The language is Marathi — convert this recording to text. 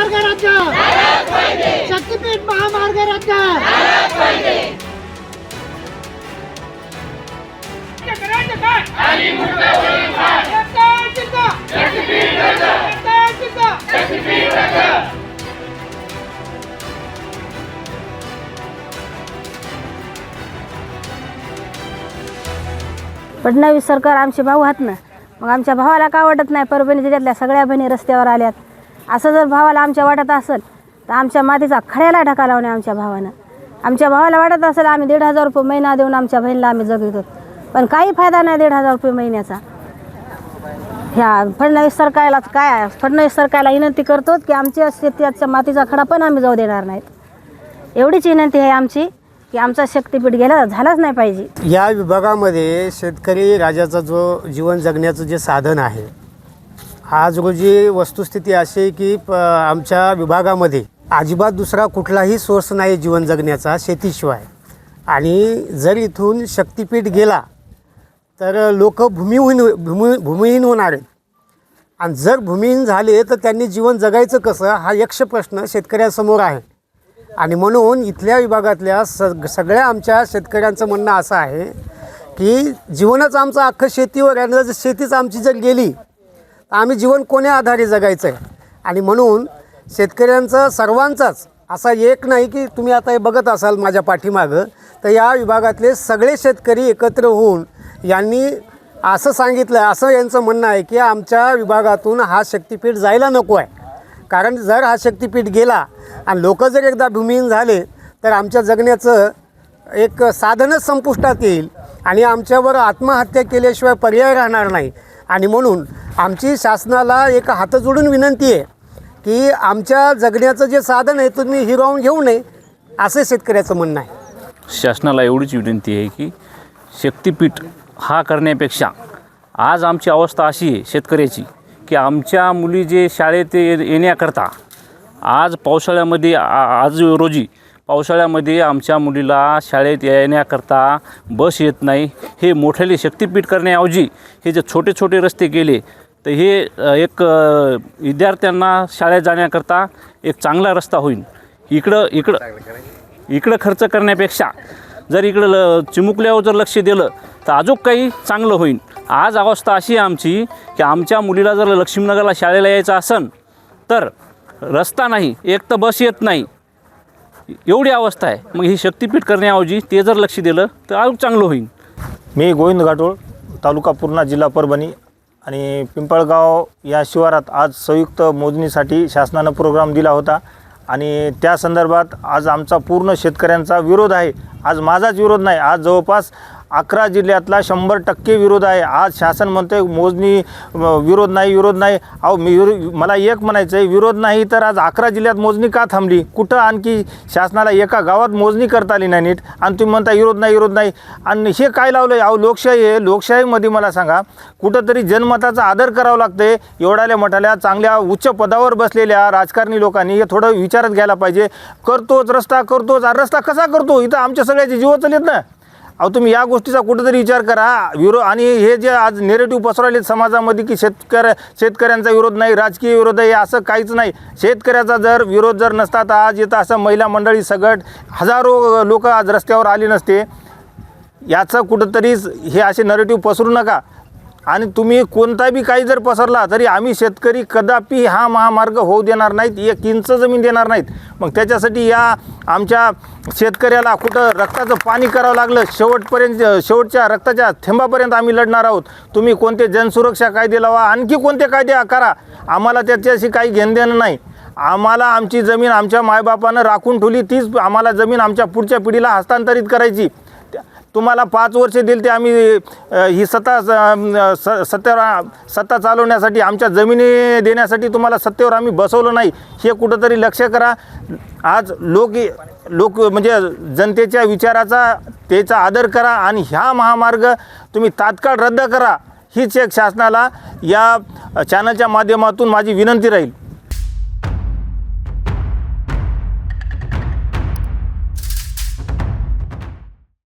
महामार्ग रद्द शक्तीपीठ महामार्ग एकटा फडणवीस सरकार आमचे भाऊ आहात ना मग आमच्या भावाला का वाटत नाही? परभणी जिल्ह्यातल्या सगळ्या बहिणी रस्त्यावर आल्यात. असं जर भावाला आमच्या वाटत असेल तर आमच्या मातीचा खड्याला ढका लावणे आमच्या भावानं. आमच्या भावाला वाटत असेल आम्ही दीड हजार रुपये महिना देऊन आमच्या बहिणीला आम्ही जगवतो. पण काही फायदा नाही दीड हजार रुपये महिन्याचा. ह्या फडणवीस सरकारला काय फडणवीस सरकारला विनंती करतो की आमच्या शेतीच्या मातीचा खडा पण आम्ही जाऊ देणार नाहीत. एवढीच विनंती आहे आमची की आमचा शक्तीपीठ गेला झालाच नाही पाहिजे. या विभागामध्ये शेतकरी राजाचा जो जीवन जगण्याचं जे साधन आहे आज रोजी वस्तुस्थिती अशी आहे की प आमच्या विभागामध्ये अजिबात दुसरा कुठलाही सोर्स नाही जीवन जगण्याचा शेतीशिवाय. आणि जर इथून शक्तीपीठ गेला तर लोक भूमिहीन भूमी भूमिहीन होणार आहेत. आणि जर भूमिहीन झाले तर त्यांनी जीवन जगायचं कसं हा यक्ष प्रश्न शेतकऱ्यासमोर आहे. आणि म्हणून इथल्या विभागातल्या सग सगळ्या आमच्या शेतकऱ्यांचं म्हणणं असं आहे की जीवनच आमचं अख्खं शेतीवर आणि जर शेतीच आमची जर गेली तर आम्ही जीवन कोण्या आधारे जगायचं आहे आणि म्हणून शेतकऱ्यांचं सर्वांचाच असा एक नाही की तुम्ही आता हे बघत असाल माझ्या पाठीमागं तर या विभागातले सगळे शेतकरी एकत्र होऊन यांनी असं सांगितलं असं यांचं म्हणणं आहे की आमच्या विभागातून हा शक्तीपीठ जायला नको आहे. कारण जर हा शक्तीपीठ गेला आणि लोक जर एकदा भूमिहीन झाले तर आमच्या जगण्याचं एक साधनच संपुष्टात येईल आणि आमच्यावर आत्महत्या केल्याशिवाय पर्याय राहणार नाही. आणि म्हणून आमची शासनाला एक हात जोडून विनंती आहे की आमच्या जगण्याचं जे साधन आहे तुम्ही हिरावून घेऊ नये असं शेतकऱ्याचं म्हणणं आहे. शासनाला एवढीच विनंती आहे की शक्तीपीठ हा करण्यापेक्षा आज आमची अवस्था अशी आहे शेतकऱ्याची की आमच्या मुली जे शाळेत ये- येण्याकरता आज पावसाळ्यामध्ये आ- आज रोजी पावसाळ्यामध्ये आमच्या मुलीला शाळेत येण्याकरता बस येत नाही. हे मोठ्याले शक्तीपीठ करण्याऐवजी हे जे छोटे छोटे रस्ते गेले तर हे एक विद्यार्थ्यांना शाळेत जाण्याकरता एक चांगला रस्ता होईल इकडं इकडं इकडं खर्च करण्यापेक्षा जर इकडं ल चिमुकल्यावर जर लक्ष दिलं तर अजून काही चांगलं होईल आज अवस्था अशी आहे आमची की आमच्या मुलीला जर लक्ष्मीनगरला शाळेला यायचं असन तर रस्ता नाही एक तर बस येत नाही. एवढी अवस्था आहे. मग ही शक्तीपीठ करण्याऐवजी ते जर लक्ष दिलं तर अजून चांगलं होईल. मी गोविंद घाटोळ तालुका पूर्णा जिल्हा परभणी आणि पिंपळगाव या शिवारात आज संयुक्त मोजणीसाठी शासनानं प्रोग्राम दिला होता. आणि त्या संदर्भात आज आमचा पूर्ण शेतकऱ्यांचा विरोध आहे. आज माझाच विरोध नाही आज जवळपास अकरा जिल्ह्यातला शंभर टक्के विरोध आहे. आज शासन म्हणते मोजणी विरोध नाही विरोध नाही. अहो मी मला एक म्हणायचं आहे विरोध नाही तर आज अकरा जिल्ह्यात मोजणी का थांबली? कुठं आणखी शासनाला एका गावात मोजणी करता आली नाही नीट? आणि तुम्ही म्हणता विरोध नाही विरोध नाही. आणि हे काय लावलं आहे अहो लोकशाही आहे. लोकशाहीमध्ये मला सांगा कुठंतरी जनमताचा आदर करावा लागते एवढ्याल्या मोठ्याल्या चांगल्या उच्च पदावर बसलेल्या राजकारणी लोकांनी हे थोडं विचारात घ्यायला पाहिजे. करतोच रस्ता करतोच रस्ता कसा करतो? इथं आमच्या सगळ्याचे जीव चालत ना. अहो तुम्ही या गोष्टीचा कुठेतरी विचार करा. विरो आणि हे जे आज नेरेटिव्ह पसरवले समाजामध्ये की शेतकऱ्या शेतकऱ्यांचा विरोध नाही राजकीय विरोध आहे असं काहीच नाही. शेतकऱ्याचा जर विरोध जर नसता तर आज येतं असं महिला मंडळी सगट हजारो लोक आज रस्त्यावर आले नसते. याचं कुठंतरी हे असे नरेटिव्ह पसरू नका. आणि तुम्ही कोणता बी काही जर पसरला तरी आम्ही शेतकरी कदापि हा महामार्ग होऊ देणार नाहीत एक इंच जमीन देणार नाहीत. मग त्याच्यासाठी या आमच्या शेतकऱ्याला कुठं रक्ताचं पाणी करावं लागलं शेवटपर्यंत शेवटच्या रक्ताच्या थेंबापर्यंत आम्ही लढणार आहोत. तुम्ही कोणते जनसुरक्षा कायदे लावा आणखी कोणते कायदे करा आम्हाला त्याच्याशी काही घेणं नाही. आम्हाला आमची जमीन आमच्या मायबापानं राखून ठेवली तीच आम्हाला जमीन आमच्या पुढच्या पिढीला हस्तांतरित करायची. तुम्हाला पाच वर्ष दिली ते आम्ही ही सत्ता स सत्तेवर सत्ता चालवण्यासाठी आमच्या जमिनी देण्यासाठी तुम्हाला सत्तेवर आम्ही बसवलं नाही. हे कुठंतरी लक्ष करा. आज लोक लोक म्हणजे जनतेच्या विचाराचा त्याचा आदर करा आणि ह्या महामार्ग तुम्ही तात्काळ रद्द करा. हीच एक शासनाला या चॅनलच्या माध्यमातून माझी विनंती राहील.